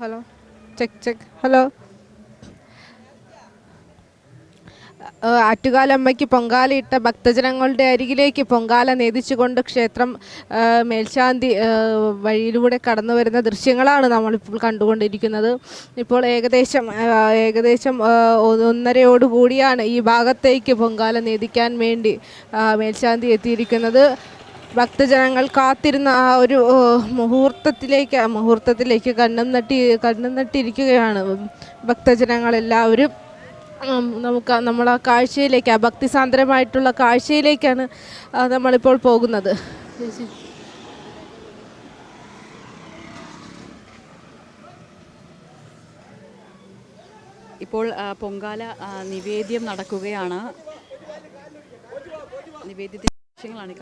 Hello check check hello ആറ്റുകാലമ്മയ്ക്ക് പൊങ്കാലയിട്ട ഭക്തജനങ്ങളുടെ അരികിലേക്ക് പൊങ്കാല നേതിച്ചുകൊണ്ട് ക്ഷേത്രം മേൽശാന്തി വഴിയിലൂടെ കടന്നു വരുന്ന ദൃശ്യങ്ങളാണ് നമ്മളിപ്പോൾ കണ്ടുകൊണ്ടിരിക്കുന്നത്. ഇപ്പോൾ ഏകദേശം ഏകദേശം ഒന്നരയോടുകൂടിയാണ് ഈ ഭാഗത്തേക്ക് പൊങ്കാല നേതിക്കാൻ വേണ്ടി മേൽശാന്തി എത്തിയിരിക്കുന്നത്. ഭക്തജനങ്ങൾ കാത്തിരുന്ന ആ ഒരു മുഹൂർത്തത്തിലേക്ക് മുഹൂർത്തത്തിലേക്ക് കണ്ണും നട്ടി കണ്ണും നട്ടിരിക്കുകയാണ് ഭക്തജനങ്ങളെല്ലാവരും. നമുക്ക് നമ്മൾ ആ കാഴ്ചയിലേക്ക് ആ ഭക്തിസാന്ദ്രമായിട്ടുള്ള കാഴ്ചയിലേക്കാണ് നമ്മളിപ്പോൾ പോകുന്നത്. ഇപ്പോൾ പൊങ്കാല നിവേദ്യം നടക്കുകയാണ്. നിവേദ്യത്തിന്റെ ദൃശ്യങ്ങളാണ് ഈ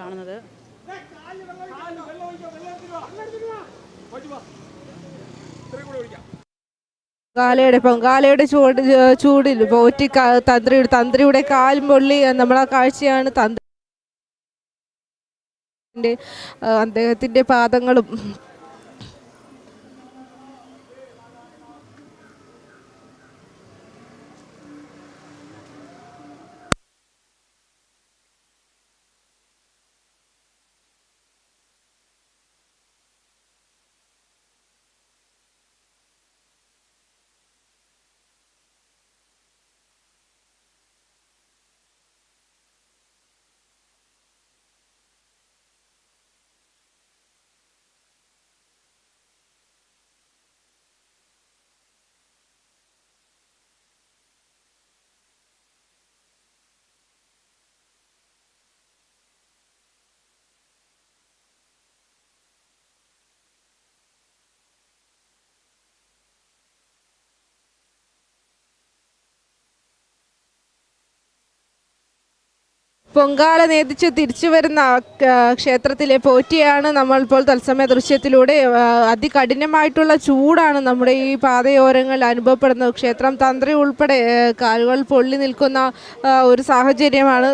കാണുന്നത് ഇപ്പം കാലയുടെ ചൂട് ചൂടിൽ പോറ്റി ഒറ്റ തന്ത്രിയുടെ തന്ത്രിയുടെ കാൽ പൊള്ളി നമ്മളാ കാഴ്ചയാണ് തന്ത്രി. അദ്ദേഹത്തിന്റെ പാദങ്ങളും പൊങ്കാല നേതിച്ച് തിരിച്ചു വരുന്ന ക്ഷേത്രത്തിലെ പോറ്റിയാണ് നമ്മൾ ഇപ്പോൾ തത്സമയ ദൃശ്യത്തിലൂടെ അതികഠിനമായിട്ടുള്ള ചൂടാണ് നമ്മുടെ ഈ പാതയോരങ്ങളിൽ അനുഭവപ്പെടുന്നത്. ക്ഷേത്രം തന്ത്രി ഉൾപ്പെടെ കാലുകൾ പൊള്ളി നിൽക്കുന്ന ഒരു സാഹചര്യമാണ്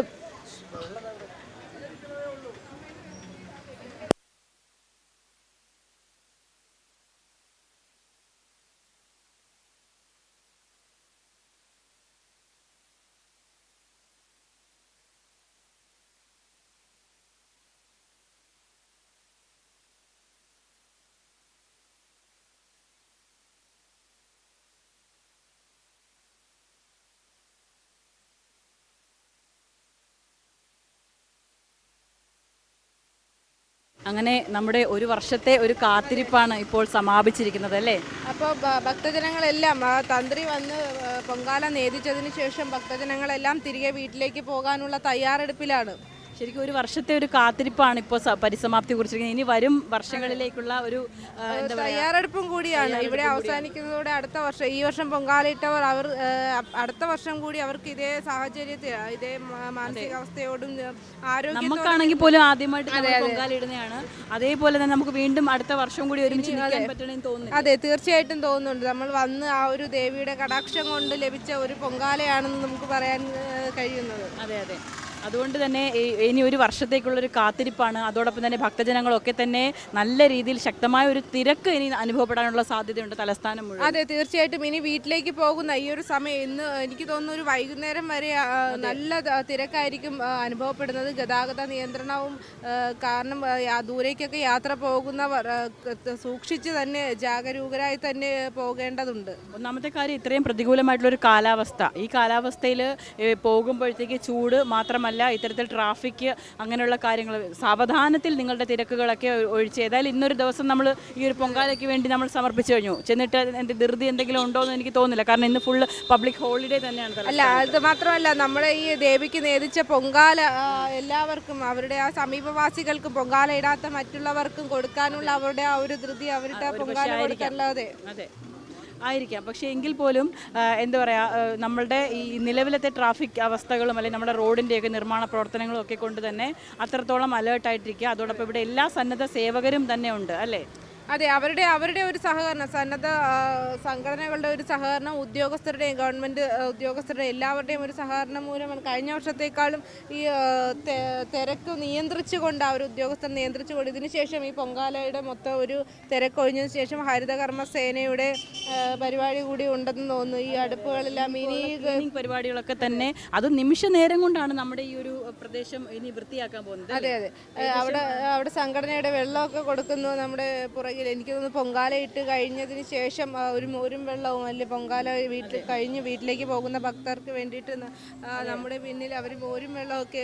അങ്ങനെ നമ്മുടെ ഒരു വർഷത്തെ ഒരു കാത്തിരിപ്പാണ് ഇപ്പോൾ സമാപിച്ചിരിക്കുന്നത് അല്ലേ? അപ്പോൾ ഭക്തജനങ്ങളെല്ലാം തന്ത്രി വന്ന് പൊങ്കാല നേദിച്ചതിന് ശേഷം ഭക്തജനങ്ങളെല്ലാം തിരികെ വീട്ടിലേക്ക് പോകാനുള്ള തയ്യാറെടുപ്പിലാണ്. ശരിക്കും ഒരു വർഷത്തെ ഒരു കാത്തിരിപ്പാണ് ഇപ്പോൾ പരിസമാപ്തി കുറിച്ചിരിക്കുന്നത്. ഇനി വരും വർഷങ്ങളിലേക്കുള്ള ഒരു തയ്യാറെടുപ്പും കൂടിയാണ്. ഇവിടെ അവസാനിക്കുന്നതോടെ അടുത്ത വർഷം ഈ വർഷം പൊങ്കാലയിട്ടവർ അവർ അടുത്ത വർഷം കൂടി അവർക്ക് ഇതേ സാഹചര്യത്തിൽ ഇതേ മാനസികാവസ്ഥയോടും ആരോഗ്യം നമുക്കാണെങ്കിൽ പോലും ആദ്യമായിട്ട് പൊങ്കാലയിടുന്നതാണ്. പൊങ്കാല അതേപോലെ തന്നെ നമുക്ക് വീണ്ടും അടുത്ത വർഷം കൂടി ഒരുമിച്ച് പറ്റണമെന്ന് തോന്നുന്നു അതെ. തീർച്ചയായിട്ടും തോന്നുന്നുണ്ട്. നമ്മൾ വന്ന് ആ ഒരു ദേവിയുടെ കടാക്ഷം കൊണ്ട് ലഭിച്ച ഒരു പൊങ്കാലയാണെന്ന് നമുക്ക് പറയാൻ കഴിയുന്നത്. അതെ അതെ. അതുകൊണ്ട് തന്നെ ഇനി ഒരു വർഷത്തേക്കുള്ളൊരു കാത്തിരിപ്പാണ്. അതോടൊപ്പം തന്നെ ഭക്തജനങ്ങളൊക്കെ തന്നെ നല്ല രീതിയിൽ ശക്തമായ ഒരു തിരക്ക് ഇനി അനുഭവപ്പെടാനുള്ള സാധ്യതയുണ്ട് തലസ്ഥാനം മുഴുവൻ. അതെ തീർച്ചയായിട്ടും. ഇനി വീട്ടിലേക്ക് പോകുന്ന ഈ ഒരു സമയം ഇന്ന് എനിക്ക് തോന്നുന്നു ഒരു വൈകുന്നേരം വരെ നല്ല തിരക്കായിരിക്കും അനുഭവപ്പെടുന്നത്. ഗതാഗത നിയന്ത്രണവും കാരണം ദൂരേക്കൊക്കെ യാത്ര പോകുന്നവർ സൂക്ഷിച്ച് തന്നെ ജാഗരൂകരായി തന്നെ പോകേണ്ടതുണ്ട്. ഒന്നാമത്തെ കാര്യം ഇത്രയും പ്രതികൂലമായിട്ടുള്ള ഒരു കാലാവസ്ഥ. ഈ കാലാവസ്ഥയിൽ പോകുമ്പോഴത്തേക്ക് ചൂട് മാത്രമല്ല ഇത്തരത്തിൽ ട്രാഫിക് അങ്ങനെയുള്ള കാര്യങ്ങൾ സാവധാനത്തിൽ നിങ്ങളുടെ തിരക്കുകളൊക്കെ ഒഴിച്ച് ഏതായാലും ഇന്നൊരു ദിവസം നമ്മൾ ഈ ഒരു പൊങ്കാലയ്ക്ക് വേണ്ടി നമ്മൾ സമർപ്പിച്ചു കഴിഞ്ഞു. ചെന്നിട്ട് എന്റെ ധൃതി എന്തെങ്കിലും ഉണ്ടോ എന്ന് എനിക്ക് തോന്നുന്നില്ല. കാരണം ഇന്ന് ഫുള്ള് പബ്ലിക് ഹോളിഡേ തന്നെയാണ് അല്ല അത് മാത്രമല്ല നമ്മുടെ ഈ ദേവിക്ക് നേദിച്ച പൊങ്കാല എല്ലാവർക്കും അവരുടെ ആ സമീപവാസികൾക്കും പൊങ്കാല ഇടാത്ത മറ്റുള്ളവർക്കും കൊടുക്കാനുള്ള അവരുടെ ആ ഒരു ധൃതി അവരുടെ പൊങ്കാല കൊടുക്കാനുള്ളത് അതെ. ആയിരിക്കാം. പക്ഷേ എങ്കിൽ പോലും എന്താ പറയുക നമ്മളുടെ ഈ നിലവിലത്തെ ട്രാഫിക് അവസ്ഥകളും അല്ലെങ്കിൽ നമ്മുടെ റോഡിന്റെയൊക്കെ നിർമ്മാണ പ്രവർത്തനങ്ങളും ഒക്കെ കൊണ്ട് തന്നെ അത്രത്തോളം അലേർട്ടായിട്ടിരിക്കുക. അതോടൊപ്പം ഇവിടെ എല്ലാ സന്നദ്ധ സേവകരും തന്നെ ഉണ്ട് അല്ലേ? അതെ അവരുടെ അവരുടെ ഒരു സഹകരണം സന്നദ്ധ സംഘടനകളുടെ ഒരു സഹകരണം ഉദ്യോഗസ്ഥരുടെയും ഗവൺമെന്റ് ഉദ്യോഗസ്ഥരുടെയും എല്ലാവരുടെയും ഒരു സഹകരണം മൂലം കഴിഞ്ഞ വർഷത്തേക്കാളും ഈ തിരക്ക് നിയന്ത്രിച്ചുകൊണ്ട് ആ ഒരു ഉദ്യോഗസ്ഥർ നിയന്ത്രിച്ചുകൊണ്ട് ഇതിനുശേഷം ഈ പൊങ്കാലയുടെ മൊത്തം ഒരു തിരക്കൊഴിഞ്ഞതിന് ശേഷം ഹരിതകർമ്മ സേനയുടെ പരിപാടി കൂടി ഉണ്ടെന്ന് തോന്നുന്നു. ഈ അടുപ്പുകളെല്ലാം ഇനി പരിപാടികളൊക്കെ തന്നെ അത് നിമിഷ നേരം കൊണ്ടാണ് നമ്മുടെ ഈ ഒരു പ്രദേശം ഇനി വൃത്തിയാക്കാൻ പോകുന്നത് അതെ അതെ. അവിടെ അവിടെ സംഘടനയുടെ വെള്ളമൊക്കെ കൊടുക്കുന്നു നമ്മുടെ പുറകിൽ. എനിക്ക് തോന്നുന്നു പൊങ്കാല ഇട്ട് കഴിഞ്ഞതിന് ശേഷം ഒരു മോരും വെള്ളവും അല്ലെ പൊങ്കാല വീട്ടിൽ കഴിഞ്ഞ് വീട്ടിലേക്ക് പോകുന്ന ഭക്തർക്ക് വേണ്ടിയിട്ട് നമ്മുടെ പിന്നിൽ അവർ മോരും വെള്ളമൊക്കെ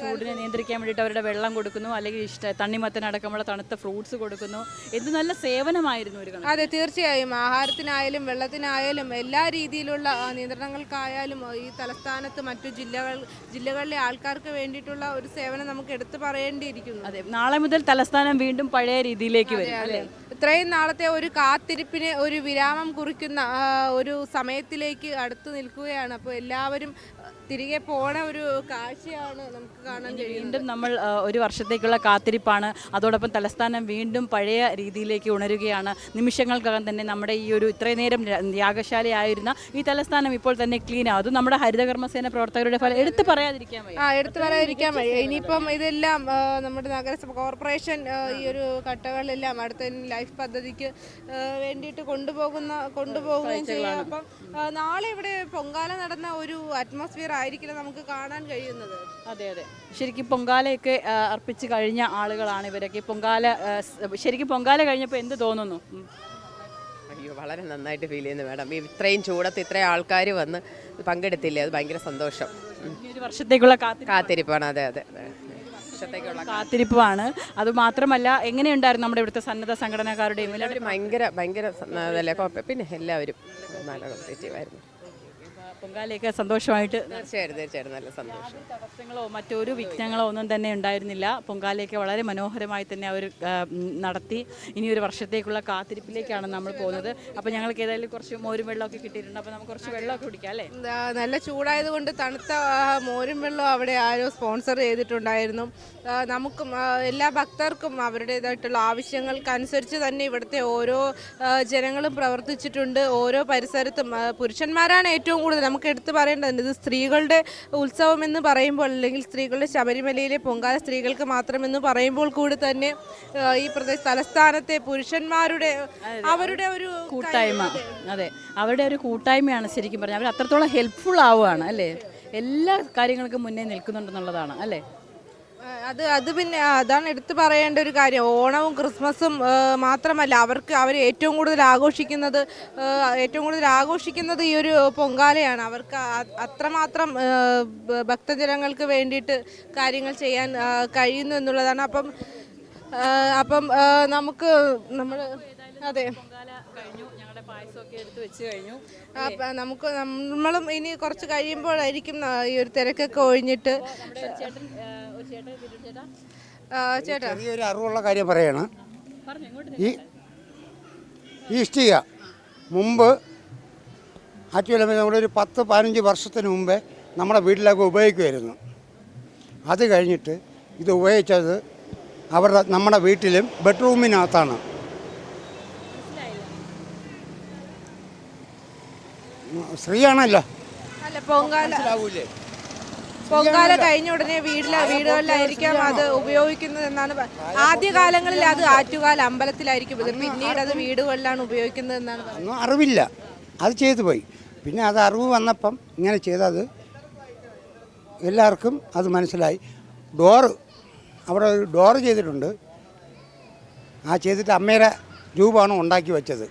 ചൂടിനെ നിയന്ത്രിക്കാൻ വേണ്ടിയിട്ട് അവരുടെ വെള്ളം കൊടുക്കുന്നു അല്ലെങ്കിൽ ഇഷ്ട തണ്ണിമത്തനടക്കമുള്ള തണുത്ത ഫ്രൂട്ട്സ് കൊടുക്കുന്നു. എന്ത് നല്ല സേവനമായിരുന്നു ഒരു അതെ തീർച്ചയായും. ആഹാരത്തിനായാലും വെള്ളത്തിനായാലും എല്ലാ രീതിയിലുള്ള നിയന്ത്രണങ്ങൾക്കായാലും ഈ തലസ്ഥാനത്ത് മറ്റു ജില്ലകൾ ജില്ലകളിലെ ആൾക്കാർക്ക് വേണ്ടിയിട്ടുള്ള ഒരു സേവനം നമുക്ക് എടുത്തു പറയേണ്ടിയിരിക്കുന്നു. അതെ നാളെ മുതൽ തലസ്ഥാനം വീണ്ടും പഴയ രീതിയിലേക്ക് വരും അല്ലേ? ഇത്രയും നാളത്തെ ഒരു കാത്തിരിപ്പിന് ഒരു വിരാമം കുറിക്കുന്ന ഒരു സമയത്തിലേക്ക് അടുത്തു നിൽക്കുകയാണ്. അപ്പോൾ എല്ലാവരും തിരികെ പോണ ഒരു കാഴ്ചയാണ് നമുക്ക് കാണാൻ കഴിയുന്നത്. വീണ്ടും നമ്മൾ ഒരു വർഷത്തേക്കുള്ള കാത്തിരിപ്പാണ്. അതോടൊപ്പം തലസ്ഥാനം വീണ്ടും പഴയ രീതിയിലേക്ക് ഉണരുകയാണ്. നിമിഷങ്ങൾക്കകം തന്നെ നമ്മുടെ ഈ ഒരു ഇത്രയും നേരം യാഗശാലയായിരുന്ന ഈ തലസ്ഥാനം ഇപ്പോൾ തന്നെ ക്ലീൻ ആകും അത് നമ്മുടെ ഹരിതകർമ്മസേന പ്രവർത്തകരുടെ ഫലം. എടുത്തു പറയാതിരിക്കാൻ ആ എടുത്തു പറയാതിരിക്കാൻ വഴി ഇനിയിപ്പം ഇതെല്ലാം നമ്മുടെ നഗരസഭ കോർപ്പറേഷൻ ഈ ഒരു ഘട്ടങ്ങളിലെല്ലാം അടുത്ത ലൈഫ് പദ്ധതിക്ക് വേണ്ടിയിട്ട് കൊണ്ടുപോകുന്ന കൊണ്ടുപോകുകയും ചെയ്യാം. അപ്പം നാളെ ഇവിടെ പൊങ്കാല നടന്ന ഒരു അറ്റ്മോസ്ഫിയർ ആയിരിക്കില്ല നമുക്ക് കാണാൻ കഴിയുന്നത്. അതെ അതെ. ശരിക്കും പൊങ്കാലയൊക്കെ അർപ്പിച്ച് കഴിഞ്ഞ ആളുകളാണ് ഇവരൊക്കെ. പൊങ്കാല ശരിക്കും പൊങ്കാല കഴിഞ്ഞപ്പോൾ എന്ത് തോന്നുന്നു? അയ്യോ വളരെ നന്നായിട്ട് ഫീൽ ചെയ്യുന്നു മാഡം ഈ ഇത്രയും ചൂടത്ത് ഇത്രയും ആൾക്കാർ വന്ന് പങ്കെടുത്തില്ലേ? അത് ഭയങ്കര സന്തോഷം. ഒരു വർഷത്തേക്കുള്ള കാത്തിരിപ്പാണ്. അതെ അതെ. വർഷത്തേക്കുള്ള കാത്തിരിപ്പാണ്. അത് മാത്രമല്ല എങ്ങനെയുണ്ടായിരുന്നു നമ്മുടെ ഇവിടുത്തെ സന്നദ്ധ സംഘടനക്കാരുടെയും എല്ലാവരും ഭയങ്കര ഭയങ്കര പിന്നെ എല്ലാവരും നല്ല കോമ്പറ്റേറ്റീവായിരുന്നു പൊങ്കാലയൊക്കെ സന്തോഷമായിട്ട് തീർച്ചയായിട്ടും തീർച്ചയായിട്ടും നല്ല സന്തോഷം. തടസ്സങ്ങളോ മറ്റൊരു വിഘ്നങ്ങളോ ഒന്നും തന്നെ ഉണ്ടായിരുന്നില്ല. പൊങ്കാലയൊക്കെ വളരെ മനോഹരമായി തന്നെ അവർ നടത്തി. ഇനി ഒരു വർഷത്തേക്കുള്ള കാത്തിരിപ്പിലേക്കാണ് നമ്മൾ പോകുന്നത്. അപ്പോൾ ഞങ്ങൾക്ക് ഏതായാലും കുറച്ച് മോരും വെള്ളമൊക്കെ കിട്ടിയിട്ടുണ്ട്. അപ്പോൾ നമുക്ക് കുറച്ച് വെള്ളമൊക്കെ കുടിക്കാം അല്ലേ? നല്ല ചൂടായതുകൊണ്ട് തണുത്ത മോരും വെള്ളം അവിടെ ആരോ സ്പോൺസർ ചെയ്തിട്ടുണ്ടായിരുന്നു. നമുക്കും എല്ലാ ഭക്തർക്കും അവരുടേതായിട്ടുള്ള ആവശ്യങ്ങൾക്കനുസരിച്ച് തന്നെ ഇവിടുത്തെ ഓരോ ജനങ്ങളും പ്രവർത്തിച്ചിട്ടുണ്ട്. ഓരോ പരിസരത്തും പുരുഷന്മാരാണ് ഏറ്റവും കൂടുതൽ. നമുക്ക് എടുത്തു പറയേണ്ടതുണ്ട്. ഇത് സ്ത്രീകളുടെ ഉത്സവം എന്ന് പറയുമ്പോൾ അല്ലെങ്കിൽ സ്ത്രീകളുടെ ശബരിമലയിലെ പൊങ്കാല സ്ത്രീകൾക്ക് മാത്രമെന്ന് പറയുമ്പോൾ കൂടി തന്നെ ഈ പ്രദേശ തലസ്ഥാനത്തെ പുരുഷന്മാരുടെ അവരുടെ ഒരു കൂട്ടായ്മ. അതെ. അവരുടെ ഒരു കൂട്ടായ്മയാണ് ശരിക്കും പറഞ്ഞാൽ അവർ അത്രത്തോളം ഹെൽപ്ഫുൾ ആവുകയാണ് അല്ലേ? എല്ലാ കാര്യങ്ങൾക്കും മുന്നേ നിൽക്കുന്നുണ്ടെന്നുള്ളതാണ് അല്ലേ? അത് അത് പിന്നെ അതാണ് എടുത്തു പറയേണ്ട ഒരു കാര്യം. ഓണവും ക്രിസ്മസും മാത്രമല്ല അവർക്ക് അവർ ഏറ്റവും കൂടുതൽ ആഘോഷിക്കുന്നത് ഏറ്റവും കൂടുതൽ ആഘോഷിക്കുന്നത് ഈ ഒരു പൊങ്കാലയാണ്. അവർക്ക് അത്രമാത്രം ഭക്തജനങ്ങൾക്ക് വേണ്ടിയിട്ട് കാര്യങ്ങൾ ചെയ്യാൻ കഴിയുന്നു എന്നുള്ളതാണ്. അപ്പം അപ്പം നമുക്ക് നമ്മൾ അതെ. കഴിഞ്ഞു. പായസമൊക്കെ എടുത്ത് വെച്ച് കഴിഞ്ഞു. ആ, നമുക്ക് നമ്മളും ഇനി കുറച്ച് കഴിയുമ്പോഴായിരിക്കും ഈ ഒരു തിരക്കൊക്കെ ഒഴിഞ്ഞിട്ട്. ചേട്ടാ? ഈ ഒരു അറിവുള്ള കാര്യം പറയാണ്. പറഞ്ഞു എങ്ങോട്ട് ഈ ഈ ഇഷ്ടിക മുമ്പ് ആറ്റുവല്ല നമ്മുടെ ഒരു പത്ത് പതിനഞ്ച് വർഷത്തിന് മുമ്പേ നമ്മുടെ വീട്ടിലൊക്കെ ഉപയോഗിക്കുമായിരുന്നു. അത് കഴിഞ്ഞിട്ട് ഇത് ഉപയോഗിച്ചത് അവരുടെ നമ്മുടെ വീട്ടിലും ബെഡ്റൂമിനകത്താണ് സ്ത്രീയാണല്ലോ. അല്ല പൊങ്കാല പൊങ്കാല കഴിഞ്ഞ ഉടനെ വീട്ടിലെ വീടുകളിലായിരിക്കാം അത് ഉപയോഗിക്കുന്നത് എന്നാണ് ആദ്യ കാലങ്ങളിൽ അത് ആറ്റുകാല അമ്പലത്തിലായിരിക്കും. ഇത് പിന്നീട് അത് വീടുകളിലാണ് ഉപയോഗിക്കുന്നത് എന്നാണ് ഒന്നും അറിവില്ല. അത് ചെയ്തു പോയി. പിന്നെ അത് അറിവ് വന്നപ്പം ഇങ്ങനെ ചെയ്തത് എല്ലാവർക്കും അത് മനസ്സിലായി. ഡോറ് അവിടെ ഒരു ഡോറ് ചെയ്തിട്ടുണ്ട്. ആ ചെയ്തിട്ട് അമ്മയുടെ രൂപമാണ് ഉണ്ടാക്കി വെച്ചത്.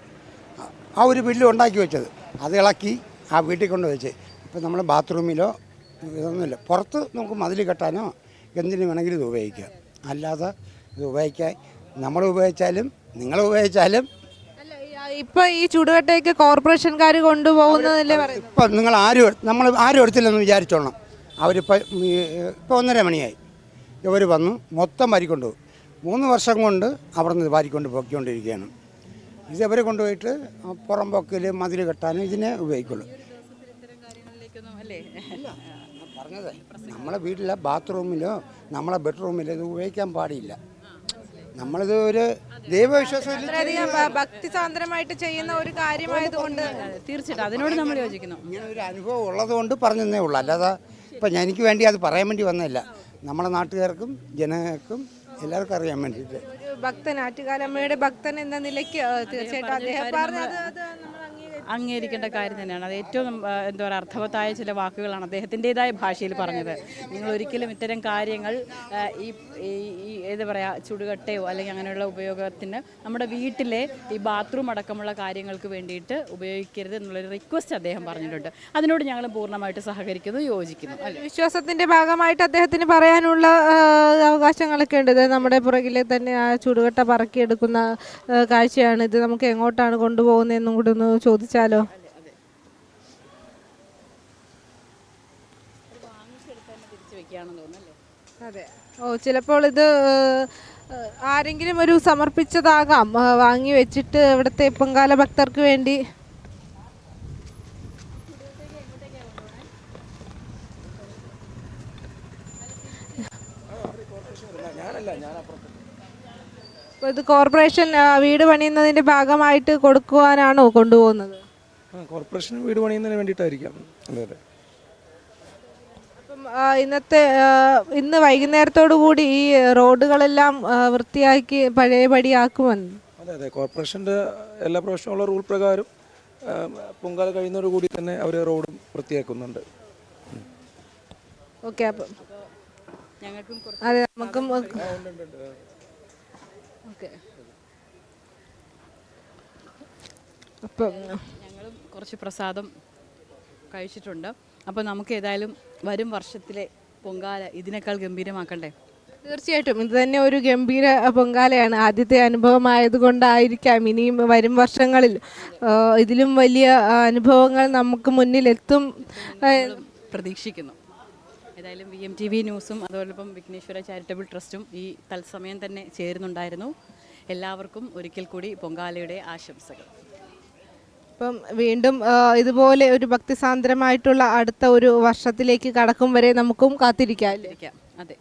ആ ഒരു ബില്ല് ഉണ്ടാക്കി വെച്ചത്. അത് ഇളക്കി. ആ വീട്ടിൽ കൊണ്ട് വെച്ച്. ഇപ്പം നമ്മൾ ബാത്റൂമിലോ ഇതൊന്നുമില്ല. പുറത്ത് നമുക്ക് മതിൽ കെട്ടാനോ എന്തിനു വേണമെങ്കിലും ഇത് ഉപയോഗിക്കാം. അല്ലാതെ ഇത് ഉപയോഗിക്കാൻ നമ്മൾ ഉപയോഗിച്ചാലും നിങ്ങൾ ഉപയോഗിച്ചാലും ഇപ്പൊ ഈ ചുടുകട്ടയൊക്കെ കോർപ്പറേഷൻകാർ കൊണ്ടുപോകുന്നതല്ലേ ഇപ്പൊ നിങ്ങൾ ആരും നമ്മൾ ആരും എടുത്തില്ലെന്ന് വിചാരിച്ചോളണം. അവരിപ്പോൾ ഇപ്പോൾ ഒന്നര മണിയായി. ഇവർ വന്നു മൊത്തം വാരിക്കൊണ്ട് പോകും മൂന്ന് വർഷം കൊണ്ട് അവിടെ നിന്ന് വാരിക്കൊണ്ട് പോയിക്കൊണ്ടിരിക്കുകയാണ് ഇത് ഇവർ കൊണ്ടുപോയിട്ട് ആ പുറം പൊക്കൽ മതിൽ കെട്ടാനും ഇതിനെ ഉപയോഗിക്കുള്ളൂ. പറഞ്ഞത്. നമ്മളെ വീട്ടിലെ ബാത്റൂമിലോ നമ്മളെ ബെഡ്റൂമിലോ ഇത് ഉപയോഗിക്കാൻ പാടില്ല. നമ്മളിത് ഒരു ദൈവവിശ്വാസം ഭക്തി ഭക്തിസാന്ദ്രമായിട്ട് ചെയ്യുന്ന ഒരു കാര്യമായതുകൊണ്ട് തീർച്ചയായിട്ടും അതിനോട് നമ്മൾ യോജിക്കുന്നു. ഇങ്ങനെ ഒരു അനുഭവം ഉള്ളത് കൊണ്ട് പറഞ്ഞതേ ഉള്ളൂ. അല്ലാതെ ഇപ്പം എനിക്ക് വേണ്ടി അത് പറയാൻ വേണ്ടി വന്നതല്ല. നമ്മളെ നാട്ടുകാർക്കും ജനങ്ങൾക്കും എല്ലാവർക്കും അറിയാൻ വേണ്ടിയിട്ട് ഭക്തൻ ആറ്റുകാലമ്മയുടെ ഭക്തൻ എന്ന നിലയ്ക്ക് തീർച്ചയായിട്ടും അദ്ദേഹം പറഞ്ഞത് അത് അംഗീകരിക്കേണ്ട കാര്യം തന്നെയാണ്. അത് ഏറ്റവും എന്താ പറയുക അർത്ഥവത്തായ ചില വാക്കുകളാണ് അദ്ദേഹത്തിന്റെതായ ഭാഷയിൽ പറഞ്ഞത്. നിങ്ങൾ ഒരിക്കലും ഇത്തരം കാര്യങ്ങൾ ഈ ഈ- ഏത് പറയാ ചുടുകട്ടയോ അല്ലെങ്കിൽ അങ്ങനെയുള്ള ഉപയോഗത്തിന് നമ്മുടെ വീട്ടിലെ ഈ ബാത്റൂം അടക്കമുള്ള കാര്യങ്ങൾക്ക് വേണ്ടിയിട്ട് ഉപയോഗിക്കരുത് എന്നുള്ളൊരു റിക്വസ്റ്റ് അദ്ദേഹം പറഞ്ഞിട്ടുണ്ട്. അതിനോട് ഞങ്ങൾ പൂർണമായിട്ട് സഹകരിക്കുന്നു യോജിക്കുന്നു. വിശ്വാസത്തിന്റെ ഭാഗമായിട്ട് അദ്ദേഹത്തിന് പറയാനുള്ള അവകാശങ്ങളൊക്കെ ഉണ്ട്. നമ്മുടെ പുറകിലെ തന്നെ ആ ചുടുകട്ട പറക്കിയെടുക്കുന്ന കാഴ്ചയാണ്. ഇത് നമുക്ക് എങ്ങോട്ടാണ് കൊണ്ടുപോകുന്നതെന്നും കൂടി ഒന്ന് ചോദിച്ചാലോ അല്ലേ അതെ. ഓ ചിലപ്പോൾ ഇത് ആരെങ്കിലും ഒരു സമർപ്പിച്ചതാകാം. വാങ്ങി വെച്ചിട്ട് ഇവിടുത്തെ പൊങ്കാല ഭക്തർക്ക് വേണ്ടി. ഇത് കോർപ്പറേഷൻ വീട് പണിയുന്നതിന്റെ ഭാഗമായിട്ട് കൊടുക്കുവാനാണോ കൊണ്ടുപോകുന്നത്? കോർപ്പറേഷൻ വീട് പണിയുന്നതിന് വേണ്ടിയിട്ടായിരിക്കാം. അതെ അതെ. ഇന്നത്തെ ഇന്ന് വൈകുന്നേരത്തോടു കൂടി ഈ റോഡുകളെല്ലാം വൃത്തിയാക്കി പഴയപടിയാക്കുമെന്ന്? അതെ അതെ. കോർപ്പറേഷന്റെ എല്ലാ പ്രാവശ്യമുള്ള റൂൾ പ്രകാരം പൊങ്കാല കഴിയുന്നതോടു കൂടി തന്നെ അവർ റോഡും വൃത്തിയാക്കുന്നുണ്ട്. ഓക്കെ അപ്പം ഞങ്ങൾക്കും അതെ നമുക്കും ഓക്കെ. അപ്പം ഞങ്ങളും കുറച്ച് പ്രസാദം കഴിച്ചിട്ടുണ്ട്. അപ്പോൾ നമുക്ക് ഏതായാലും വരും വർഷത്തിലെ പൊങ്കാല ഇതിനേക്കാൾ ഗംഭീരമാക്കണ്ടേ? തീർച്ചയായിട്ടും. ഇത് തന്നെ ഒരു ഗംഭീര പൊങ്കാലയാണ്. ആദ്യത്തെ അനുഭവമായതുകൊണ്ടായിരിക്കാം ഇനിയും വരും വർഷങ്ങളിൽ ഇതിലും വലിയ അനുഭവങ്ങൾ നമുക്ക് മുന്നിലെത്തും. പ്രതീക്ഷിക്കുന്നു. ഏതായാലും വി എം ടി വി ന്യൂസും അതോടൊപ്പം വിഘ്നേശ്വര ചാരിറ്റബിൾ ട്രസ്റ്റും ഈ തത്സമയം തന്നെ ചേരുന്നുണ്ടായിരുന്നു. എല്ലാവർക്കും ഒരിക്കൽ കൂടി പൊങ്കാലയുടെ ആശംസകൾ. അപ്പം വീണ്ടും ഇതുപോലെ ഒരു ഭക്തിസാന്ദ്രമായിട്ടുള്ള അടുത്ത ഒരു വർഷത്തിലേക്ക് കടക്കും വരെ നമുക്കും കാത്തിരിക്കാം അതെ.